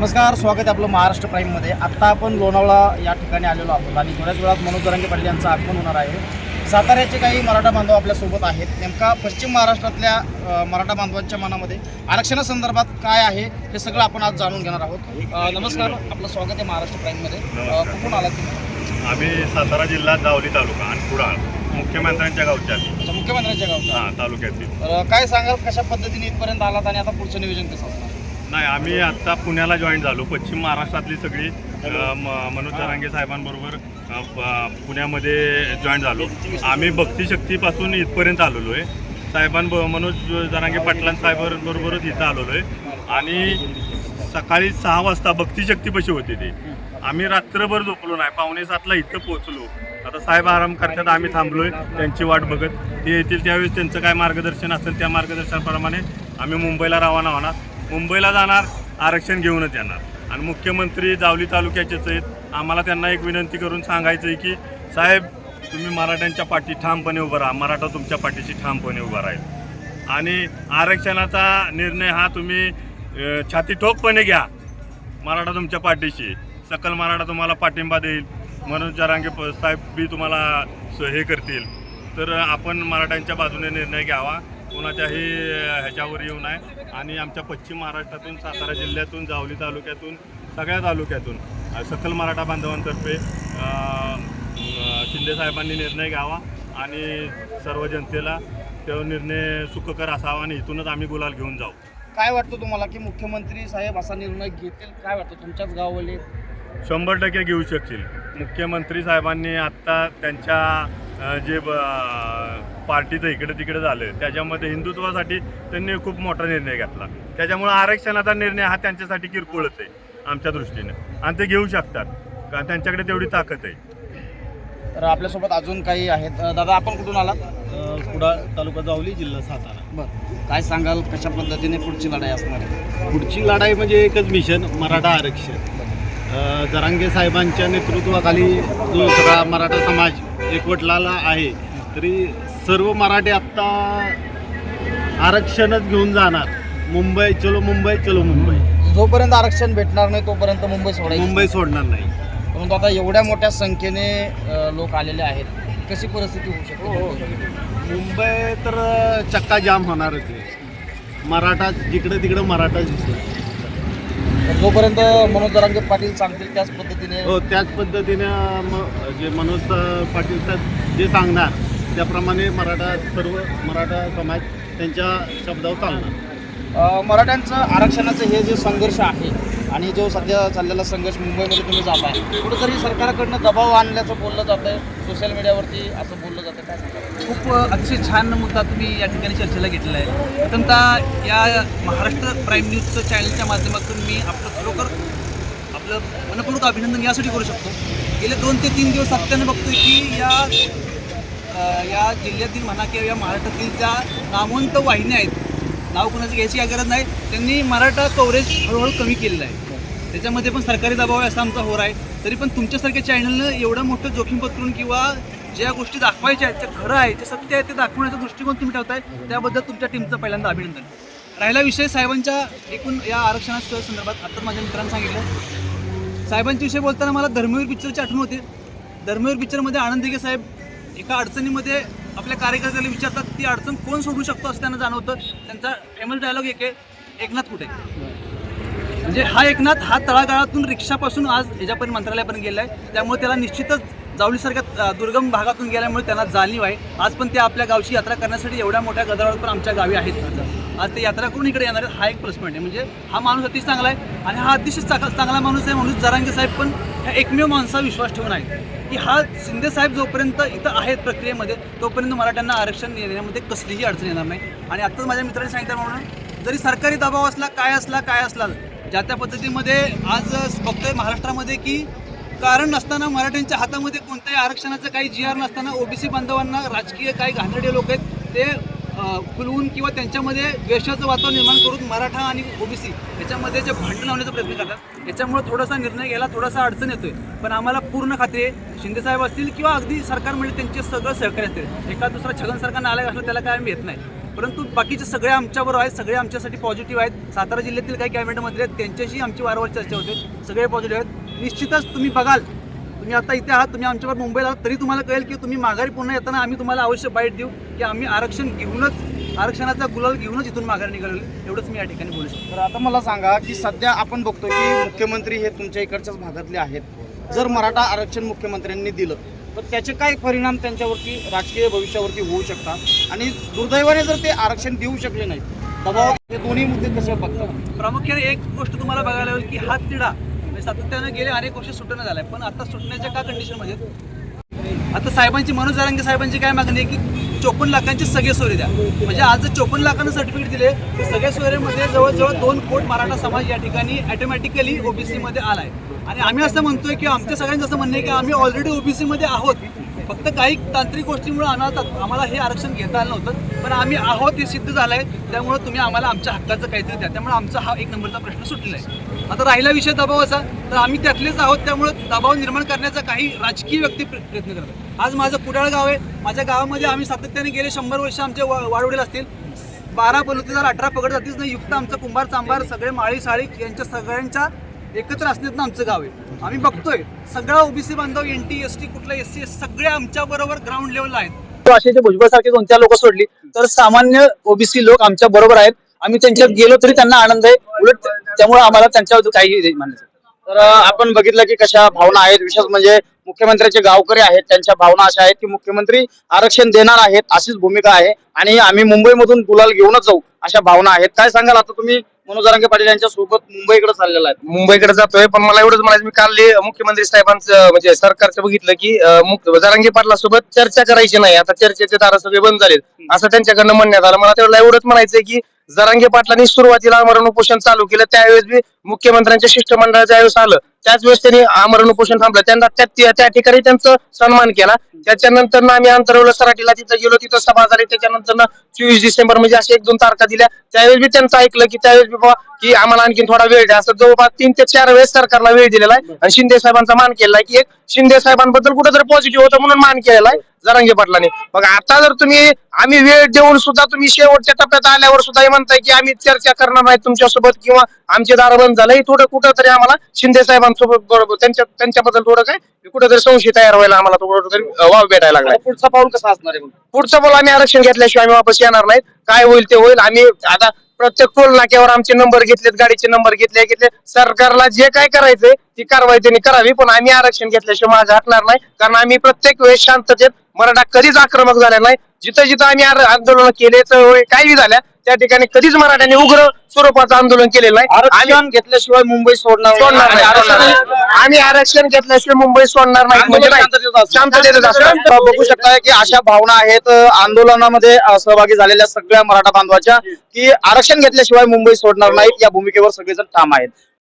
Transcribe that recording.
नमस्कार स्वागत आहे आपलं महाराष्ट्र प्राईममध्ये आत्ता आपण लोणावळा या ठिकाणी आलेलो आहोत आणि थोड्याच वेळात मनोज जरांगे पाटील यांचं आगमन होणार आहे. साताऱ्याचे काही मराठा बांधव आपल्यासोबत आहेत. नेमका पश्चिम महाराष्ट्रातल्या मराठा बांधवांच्या मनामध्ये आरक्षणासंदर्भात काय आहे हे सगळं आपण आज जाणून घेणार आहोत. नमस्कार आपलं स्वागत आहे महाराष्ट्र प्राईममध्ये. कुठून आलात तुम्ही? आम्ही सातारा जिल्हा जावली तालुका आणि कुडाळ मुख्यमंत्र्यांच्या गावच्या. मुख्यमंत्र्यांच्या गावचा हा तालुक्यातील. काय सांगाल कशा पद्धतीने इथपर्यंत आलात आणि आता पुढचं नियोजन कसं नाही आम्ही आत्ता पुण्याला जॉईन झालो. पश्चिम महाराष्ट्रातली सगळी म- मनोज जरांगे साहेबांबरोबर पुण्यामध्ये जॉईन झालो. आम्ही भक्तिशक्तीपासून इथपर्यंत आलेलो आहे. साहेबांब मनोज जरांगे पाटलां साहेबांबरोबरच इथं आलेलो आहे. आणि सकाळी सहा वाजता भक्तिशक्तीपाशी होती ती. आम्ही रात्रभर झोपलो नाही. पावणे सातला इथं पोहोचलो. आता साहेब आराम करतात आम्ही थांबलोय. त्यांची वाट बघत. ते येतील त्यावेळेस त्यांचं काय मार्गदर्शन असेल त्या मार्गदर्शनाप्रमाणे आम्ही मुंबईला रवाना होणार. मुंबईला जाणार आरक्षण घेऊनच येणार. आणि मुख्यमंत्री जावली तालुक्याचेच आहेत. आम्हाला त्यांना एक विनंती करून सांगायचं आहे की साहेब तुम्ही मराठ्यांच्या पाठी ठामपणे उभं राहा. मराठा तुमच्या पाठीशी ठामपणे उभा राहील. आणि आरक्षणाचा निर्णय हा तुम्ही छाती ठोकपणे घ्या. मराठा तुमच्या पाठीशी. सकल मराठा तुम्हाला पाठिंबा देईल. मनोज जरांगे साहेब बी तुम्हाला स- हे करतील. तर आपण मराठ्यांच्या बाजूने निर्णय घ्यावा. कोणाच्याही ह्याच्यावर येऊ नये. आणि आमच्या पश्चिम महाराष्ट्रातून सातारा जिल्ह्यातून जावली तालुक्यातून सगळ्या तालुक्यातून सकल मराठा बांधवांतर्फे अ, अ, शिंदे साहेबांनी निर्णय घ्यावा आणि सर्व जनतेला तो निर्णय सुखकर असावा आणि इथूनच आम्ही गुलाल घेऊन जाऊ. काय वाटतं तुम्हाला की मुख्यमंत्री साहेब असा निर्णय घेतील? काय वाटतं? तुमच्याच गावाले शंभर टक्के घेऊ शकतील. मुख्यमंत्री साहेबांनी आत्ता त्यांच्या जे ब- पार्टीचं इकडे तिकडे झालं त्याच्यामध्ये हिंदुत्वासाठी त्यांनी खूप मोठा निर्णय घेतला. त्याच्यामुळे आरक्षणाचा निर्णय हा त्यांच्यासाठी किरकोळच आहे आमच्या दृष्टीनं. आणि ते घेऊ शकतात कारण त्यांच्याकडे तेवढी ताकद आहे. तर आपल्यासोबत अजून काही आहेत. दादा आपण कुठून आलात? कुडाळ तालुका जावली जिल्हा सातारा. बरं. काय सांगाल कशा पद्धतीने पुढची लढाई असणार आहे? पुढची लढाई म्हणजे एकच मिशन मराठा आरक्षण. जरांगे साहेबांच्या नेतृत्वाखाली जो सगळा मराठा समाज एकवटलेला आहे. तरी सर्व मराठे आत्ता आरक्षणच घेऊन जाणार. मुंबई चलो मुंबई चलो मुंबई. जोपर्यंत आरक्षण भेटणार नाही तोपर्यंत मुंबई सोडायची मुंबई सोडणार नाही. परंतु आता एवढ्या मोठ्या संख्येने अ, लोक आलेले आहेत. कशी परिस्थिती होऊ शकते? मुंबई तर चक्का जाम होणारच आहे. मराठा जिकडं तिकडं मराठा दिसतो जोपर्यंत मनोज जरांगे पाटील सांगतील त्याच पद्धतीने हो त्याच पद्धतीनं म जे मनोज पाटील साहेब जे सांगणार त्याप्रमाणे मराठा सर्व मराठा समाज त्यांच्या शब्दावर चालणार. अ, मराठ्यांचं आरक्षणाचं हे जे संघर्ष आहे आणि जो सध्या चाललेला संघर्ष मुंबईमध्ये तुम्ही जात आहे कुठंतरी सरकारकडनं दबाव आणल्याचं बोललं जातं आहे. सोशल मीडियावरती असं बोललं जातं. काय खूप अतिशय छान मुद्दा तुम्ही या ठिकाणी चर्चेला घेतलेला आहे. प्रथमतः या महाराष्ट्र प्राईम न्यूजचं चॅनलच्या माध्यमातून मी आपलं खरोखर आपलं मनपूर्वक अभिनंदन यासाठी करू शकतो. गेले दोन ते तीन दिवस सातत्याने बघतोय की या या जिल्ह्यातील म्हणा किंवा या महाराष्ट्रातील ज्या नामवंत वाहिन्या आहेत नाव कोणाची घ्यायची काय गरज नाही. त्यांनी मराठा कव्हरेज हळूहळू कमी केलेलं आहे. त्याच्यामध्ये पण सरकारी दबाव आहे असा आमचा होर आहे. तरी पण तुमच्यासारख्या चॅनलनं एवढं मोठं जोखीम पत्करून किंवा ज्या गोष्टी दाखवायच्या आहेत त्या खरं आहे ते सत्य आहे ते दाखवण्याचा दृष्टिकोन तुम्ही ठेवताय त्याबद्दल तुमच्या टीमचं पहिल्यांदा अभिनंदन. राहिला विषय साहेबांच्या एकूण या आरक्षणाच्या संदर्भात आत्ताच माझ्या मित्रांनी सांगितलं. साहेबांच्या विषयी बोलताना मला धर्मवीर पिक्चरची आठवण होते. धर्मवीर पिक्चरमध्ये आनंद दिघे साहेब एका अडचणीमध्ये आपल्या कार्यकर्त्याला विचारतात ती अडचण कोण सोडू शकतो असं त्यांना जाणवतं. त्यांचा फेमस डायलॉग एक आहे एकनाथ कुठे? म्हणजे हा एकनाथ हा तळागाळातून रिक्षापासून आज ह्याच्यापर्यंत मंत्रालयापर्यंत गेला आहे त्यामुळे त्याला निश्चितच जावलीसारख्या दुर्गम भागातून गेल्यामुळे त्यांना जाणीव आहे. आज पण ते आपल्या गावची यात्रा करण्यासाठी एवढ्या मोठ्या गदारावर पण आमच्या गावी आहेत. आज ते यात्रा करून इकडे येणार आहेत. हा एक प्लस पॉईंट आहे. म्हणजे हा माणूस अतिशय चांगला आहे आणि हा अतिशय चांगला चांगला माणूस आहे म्हणून जरांगे साहेब पण ह्या एकमेव माणसावर विश्वास ठेवून आहे की हा शिंदे साहेब जोपर्यंत इथं आहेत प्रक्रियेमध्ये तोपर्यंत मराठ्यांना आरक्षण देण्यामध्ये कसलीही अडचण येणार नाही. आणि आत्ताच माझ्या मित्रांनी सांगितल्याप्रमाणे जरी सरकारी दबाव असला काय असला काय असला ज्या त्या पद्धतीमध्ये आज बघतोय महाराष्ट्रामध्ये की कारण नसताना मराठ्यांच्या हातामध्ये कोणत्याही आरक्षणाचं काही जी आर नसताना ओबीसी बांधवांना राजकीय काही घाणेरडे लोक आहेत फुलवून खुलवून किंवा त्यांच्यामध्ये द्वेषाचं वातावरण निर्माण करून मराठा आणि ओबीसी याच्यामध्ये जे भांडण लावण्याचा प्रयत्न करतात याच्यामुळे थोडासा निर्णय घ्यायला थोडासा अडचण येतोय. पण आम्हाला पूर्ण खात्री आहे शिंदे साहेब असतील किंवा अगदी सरकार म्हणजे त्यांचे सगळं सहकार्य असतील. एका दुसरा छगन सरकार आलं असलं त्याला काय आम्ही येत नाही. परंतु बाकीचे सगळे आमच्याबरोबर आहेत सगळे आमच्यासाठी पॉझिटिव्ह आहेत. सातारा जिल्ह्यातील काही कॅबिनेट मंत्री आहेत त्यांच्याशी आमची वारंवार चर्चा होते. सगळे पॉझिटिव्ह आहेत. निश्चितच तुम्ही बघाल तुम्ही आता इथे आहात तुम्ही आमच्यावर मुंबईला आहात तरी तुम्हाला कळेल की तुम्ही माघारी पुन्हा येताना आम्ही तुम्हाला अवश्य बाईट देऊ की आम्ही आरक्षण घेऊनच आरक्षणाचा गुलाल घेऊनच इथून माघारी निघालो एवढंच मी या ठिकाणी बोलू शकतो. तर आता मला सांगा की सध्या आपण बघतो की मुख्यमंत्री हे तुमच्या इकडच्याच भागातले आहेत. जर मराठा आरक्षण मुख्यमंत्र्यांनी दिलं तर त्याचे काय परिणाम त्यांच्यावरती राजकीय भविष्यावरती होऊ शकतात? आणि दुर्दैवाने जर ते आरक्षण देऊ शकले नाही दबाव हे दोन्ही मुद्दे कसे बघतात प्रामुख्याने एक गोष्ट तुम्हाला बघायला मिळेल की हा तिढा म्हणजे सातत्यानं गेले अनेक वर्ष सुटणं झालंय. पण आता सुटण्याच्या का कंडिशनमध्ये आता साहेबांची मनोज जारांगे साहेबांची काय मागणी आहे की चोपन्न लाखांचे सगळे सोयरे द्या. म्हणजे आज जर चोपन्न लाखांना सर्टिफिकेट दिले तर सगळ्या सोयरेमध्ये जवळजवळ दोन कोट मराठा समाज या ठिकाणी ऑटोमॅटिकली ओबीसी मध्ये आलाय. आणि आम्ही असं म्हणतोय की आमच्या सगळ्यांचं असं म्हणणं आहे की आम्ही ऑलरेडी ओबीसीमध्ये आहोत. फक्त काही तांत्रिक गोष्टीमुळे अनाथात आम्हाला हे आरक्षण घेता आलं नव्हतं पण आम्ही आहोत हे सिद्ध झालं आहे त्यामुळं तुम्ही आम्हाला आमच्या हक्काचं काहीतरी द्या. त्यामुळे आमचा हा एक नंबरचा प्रश्न सुटलेला आहे. आता राहिला विषय दबावाचा तर आम्ही त्यातलेच आहोत. त्यामुळं दबाव निर्माण करण्याचा काही राजकीय व्यक्ती प्रयत्न करतात. आज माझं कुडाळ गाव आहे. माझ्या गावामध्ये आम्ही सातत्याने गेले शंभर वर्ष आमचे वा- वाढवलेले असतील. बारा बलुतेदार अठरा पकड जातीच नाही. युक्त आमचं कुंभार चांभार सगळे माळी साळी यांच्या सगळ्यांच्या एकत्र असण्यातनं आमचं गाव आहे. आम्ही बघतोय सगळा ओबीसी बांधव एन टी एस टी कुठला एस सी सगळे आमच्या बरोबर ग्राउंड लेवलला आहेत. जे भुजबळ सारखे दोन चार लोक सोडली तर सामान्य ओबीसी लोक आमच्या बरोबर आहेत. आम्ही त्यांच्यात गेलो तरी त्यांना आनंद आहे. उलट त्यामुळे आम्हाला त्यांच्यावर काही मानायचं तर आपण बघितलं की कशा भावना आहेत विशेष म्हणजे मुख्यमंत्र्याचे गावकरी आहेत त्यांच्या भावना अशा आहेत की मुख्यमंत्री आरक्षण देणार आहेत अशीच भूमिका आहे. आणि आम्ही मुंबईमधून गुलाल घेऊनच जाऊ अशा भावना आहेत. काय सांगाल? आता तुम्ही मनोज जरांगे पाटील यांच्या सोबत मुंबईकडे चाललेला आहे. मुंबईकडे जातोय पण मला एवढंच म्हणायचं मी काल मुख्यमंत्री साहेबांचं म्हणजे सरकारचं बघितलं की जरांगे पाटला सोबत चर्चा करायची नाही. आता चर्चेचे दार सगळे बंद झालेत. असं त्यांच्याकडनं म्हणण्यात आलं. मला तेवढं एवढंच म्हणायचंय की जरांगे पाटलांनी सुरुवातीला आमरण उपोषण चालू केलं. त्यावेळेस बी मुख्यमंत्र्यांच्या शिष्टमंडळ ज्यावेळेस आलं. त्याच वेळेस त्यांनी आमरण उपोषण थांबलं. त्यांना त्या- त्या त्या ठिकाणी त्यांचा सन्मान केला. त्याच्यानंतर आम्ही अंतरवलं सराटीला तिथं गेलो तिथं सभा झाली. त्याच्यानंतर चोवीस डिसेंबर म्हणजे अशा एक दोन तारखा दिल्या. त्यावेळेस बी त्यांचं ऐकलं की त्यावेळेस बी बाबा की आम्हाला आणखी थोडा वेळ द्या. असं जवळपास तीन ते चार वेळेस सरकारला वेळ दिलेला आहे. आणि शिंदे साहेबांचा मान केलेला आहे की एक शिंदे साहेबांबद्दल कुठेतरी पॉझिटिव्ह होतं म्हणून मान केलेला आहे. जरांगे पाटलाने. मग आता जर तुम्ही आम्ही वेळ देऊन सुद्धा तुम्ही शेवटच्या टप्प्यात आल्यावर सुद्धा म्हणताय की आम्ही चर्चा करणार नाही तुमच्यासोबत किंवा आमचे दार बंद झालं. हे थोडं कुठंतरी आम्हाला शिंदे साहेबांसोबत बरोबर त्यांच्या त्यांच्याबद्दल थोडं काय कुठेतरी संशय तयार व्हायला आम्हाला थोडं तरी वाव भेटायला लागला पुढचा पाऊल कसा असणार आहे? पुढचं बोल आम्ही आरक्षण घेतल्याशिवाय आम्ही वापस येणार नाहीत. काय होईल ते होईल. आम्ही आता प्रत्येक टोल नाक्यावर आमचे नंबर घेतलेत गाडीचे नंबर घेतले घेतले. सरकारला जे काय करायचंय ती कारवाई त्यांनी करावी पण आम्ही आरक्षण घेतल्याशिवाय माझं हटणार नाही. कारण आम्ही प्रत्येक वेळेस शांततेत मराठा कधीच आक्रमक झाला नाही. जिथं जिथं आम्ही आंदोलन केले चळवळी काही झाल्या त्या ठिकाणी कधीच मराठ्यांनी उग्र स्वरूपाचं आंदोलन केलेलं नाही. आम्ही आरक्षण घेतल्याशिवाय मुंबई सोडणार नाही. सोडणार नाही. आम्ही आरक्षण घेतल्याशिवाय मुंबई सोडणार नाही. म्हणजे. तर बघू शकताय की अशा भावना आहेत आंदोलनामध्ये सहभागी झालेल्या सगळ्या मराठा बांधवाच्या की आरक्षण घेतल्याशिवाय मुंबई सोडणार नाहीत. या भूमिकेवर सगळेजण ठाम आहेत.